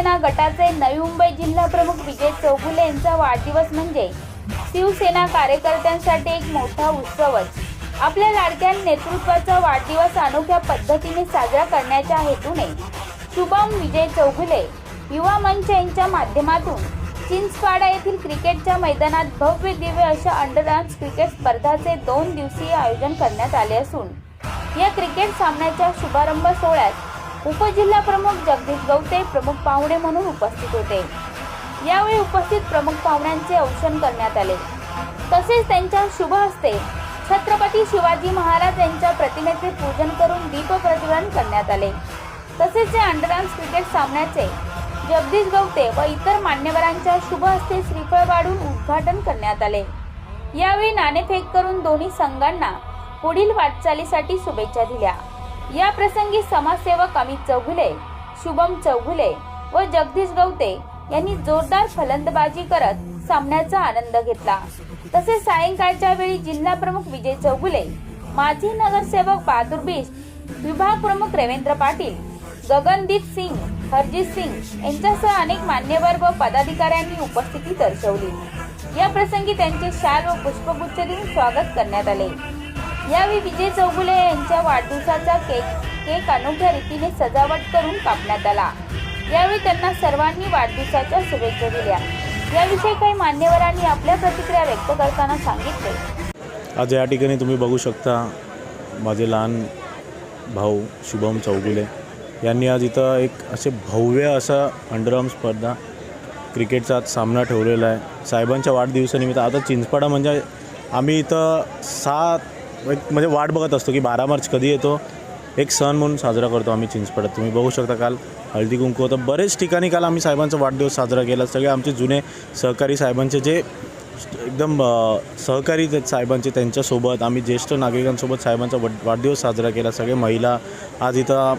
पक्षाचे नवी मुंबई जिल्हा प्रमुख विजय चौगुले यांचा वाढदिवस म्हणजे शिवसेना कार्यकर्त्यांसाठी एक मोठा उत्सवच आपल्या लाडक्या नेतृत्वाचा वाढदिवस अनोख्या पद्धतीने साजरा करण्याच्या हेतूने शुभम विजय चौगुले युवा मंच यांच्या माध्यमातून चिंचपाडा येथील क्रिकेटच्या मैदानात भव्य दिव्य अशा अंडर क्रिकेट स्पर्धाचे दोन दिवसीय आयोजन करण्यात आले असून या क्रिकेट सामन्याच्या शुभारंभ सोहळ्यात उपजिल्हा प्रमुख जगदीश गवते प्रमुख पाहुणे म्हणून उपस्थित होते. यावेळी उपस्थित प्रमुख पाहुण्यांचे औक्षण करण्यात आले. तसेच त्यांच्या शुभ हस्ते छत्रपती शिवाजी महाराज यांच्या प्रतिमेचे पूजन करून दीप प्रज्वलन करण्यात आले. तसेच या अंडरआर्म्स क्रिकेट सामन्याचे जगदीश गवते व इतर मान्यवरांच्या शुभ हस्ते श्रीफळ वाढून उद्घाटन करण्यात आले. यावेळी नाणेफेक करून दोन्ही संघांना पुढील वाटचालीसाठी शुभेच्छा दिल्या. या प्रसंगी समाजसेवक अमित चौघुले शुभम चौघुले व जगदीश गवते यांनी जोरदार फलंदबाजी करत सामन्याचा आनंद घेतला. तसेच सायंकाळच्या वेळी जिल्हा प्रमुख विजय चौगुले माजी नगरसेवक बहादूर बिस्ट विभाग प्रमुख रवींद्र पाटील गगनदीप सिंग हरजीत सिंग यांच्यासह अनेक मान्यवर व पदाधिकाऱ्यांनी उपस्थिती दर्शवली. या प्रसंगी त्यांचे शाल व पुष्पगुच्छ देऊन स्वागत करण्यात आले. यावेळी विजय चौगुले यांच्या वाढदिवसाचा केक केक अनोख्या रीतीने सजावट करून कापण्यात आला. यावेळी त्यांना सर्वांनी वाढदिवसाच्या शुभेच्छा दिल्या. याविषयी काही मान्यवरांनी आपल्या प्रतिक्रिया व्यक्त करताना सांगितले. आज या ठिकाणी तुम्ही बघू शकता माझे लहान भाऊ शुभम चौगुले. यांनी आज इथं एक असे भव्य असा अंडरआर्म स्पर्धा क्रिकेटचा आज सामना ठेवलेला आहे. साहेबांच्या वाढदिवसानिमित्त आता चिंचपाडा म्हणजे आम्ही इथं सात एक म्हणजे वाट बघत असतो की बारा मार्च कधी येतो? एक सण म्हणून साजरा करतो आम्ही चिंचपडत तुम्ही बघू शकता काल हळदी कुंकू होतं. बरेच ठिकाणी काल आम्ही साहेबांचा वाढदिवस साजरा केला. सगळे आमचे जुने सहकारी साहेबांचे जे एकदम सहकारी साहेबांचे त्यांच्यासोबत आम्ही ज्येष्ठ नागरिकांसोबत साहेबांचा वड वाढदिवस साजरा केला. सगळे महिला आज इथं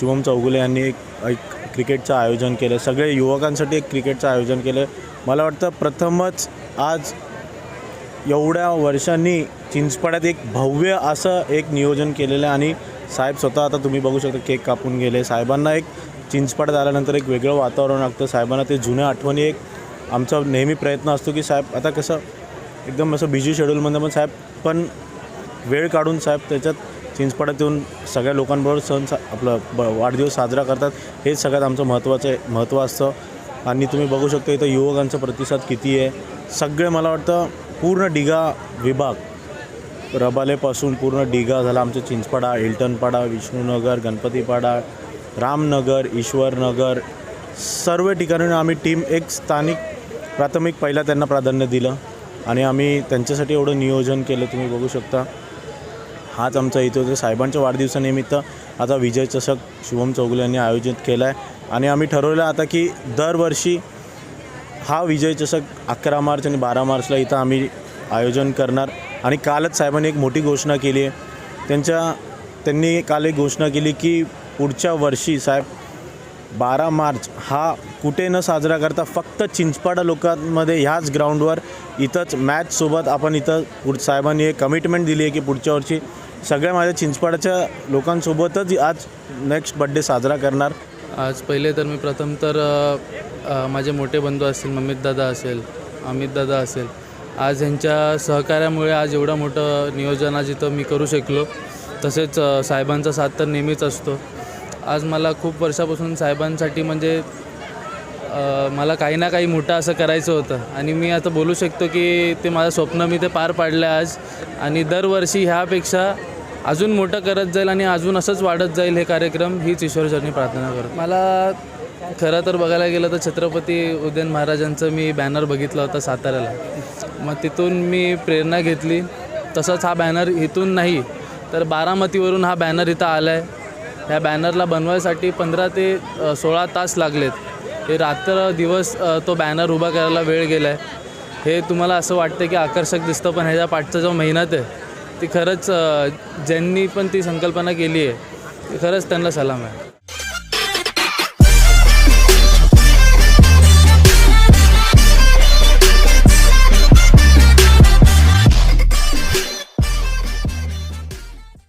शुभम चौगुले यांनी एक एक क्रिकेटचं आयोजन केलं. सगळे युवकांसाठी एक क्रिकेटचं आयोजन केलं. मला वाटतं प्रथमच आज एवढ्या वर्षांनी चिंचपाड्यात एक भव्य असं एक नियोजन केलेलं आहे आणि साहेब स्वतः आता तुम्ही बघू शकता केक कापून गेले. साहेबांना एक चिंचपाड्यात आल्यानंतर एक वेगळं वातावरण लागतं. साहेबांना ते जुन्या आठवणी एक आमचा नेहमी प्रयत्न असतो की साहेब आता कसं एकदम असं बिझी शेड्यूलमध्ये पण साहेब पण वेळ काढून साहेब त्याच्यात चिंचपाड्यात येऊन सगळ्या लोकांबरोबर सण सा आपलं ब वाढदिवस साजरा करतात. हेच सगळ्यात आमचं महत्त्वाचं आहे महत्त्व असतं. आणि तुम्ही बघू शकता इथं युवकांचा प्रतिसाद किती आहे. सगळे मला वाटतं पूर्ण डिगा विभाग रबालेपासून पूर्ण डिगा झाला. आमचं चिंचपाडा इल्टनपाडा विष्णुनगर गणपतीपाडा रामनगर ईश्वरनगर सर्व ठिकाणी आम्ही टीम एक स्थानिक प्राथमिक पहिला त्यांना प्राधान्य दिलं. आणि आम्ही त्यांच्यासाठी एवढं नियोजन केलं तुम्ही बघू शकता. हाच आमचा इथे होता. साहेबांच्या वाढदिवसानिमित्त आता विजय चषक शुभम चौगुले यांनी आयोजित केला आहे आणि आम्ही ठरवलं आता की दरवर्षी हा विजय चषक अकरा मार्च आणि बारा मार्चला इथं आम्ही आयोजन करणार. आणि कालच साहेबांनी एक मोठी घोषणा केली आहे. त्यांच्या त्यांनी काल एक घोषणा केली की पुढच्या वर्षी साहेब बारा मार्च हा कुठे न साजरा करता फक्त चिंचपाडा लोकांमध्ये ह्याच ग्राउंडवर इथंच मॅचसोबत आपण इथं पुढ साहेबांनी एक कमिटमेंट दिली आहे की पुढच्या वर्षी सगळ्या माझ्या चिंचपाडाच्या लोकांसोबतच आज नेक्स्ट बड्डे साजरा करणार. आज पहिले तर मी प्रथम तर माझे मोठे बंधू असतील ममित दादा असेल अमित दादा असेल आज ह्यांच्या सहकार्यामुळे आज एवढं मोठं नियोजन आज इथं मी करू शकलो. तसेच साहेबांचा साथ तर नेहमीच असतो. आज मला खूप वर्षापासून साहेबांसाठी म्हणजे मला काही ना काही मोठं असं करायचं होतं. आणि मी आता बोलू शकतो की ते माझं स्वप्न मी ते पार पाडलं आज. आणि दरवर्षी ह्यापेक्षा अजून मोठं करत जाईल आणि अजून असंच वाढत जाईल हे कार्यक्रम हीच ईश्वरचरणी प्रार्थना करतो. मला खरं तर बघायला गेलं तर छत्रपती उदयन महाराजांचं मी बॅनर बघितलं होता साताऱ्याला. मग तिथून मी प्रेरणा घेतली. तसंच हा बॅनर इथून नाही तर बारामतीवरून हा बॅनर इथं आला आहे ह्या बॅनरला बनवायसाठी पंधरा ते सोळा तास लागलेत. हे रात्र दिवस तो बॅनर उभा करायला वेळ गेला आहे हे तुम्हाला असं वाटतं की आकर्षक दिसतं पण ह्याच्या पाठचा जो मेहनत आहे ती खरंच ज्यांनी पण ती संकल्पना केली आहे ती खरंच त्यांना सलाम आहे.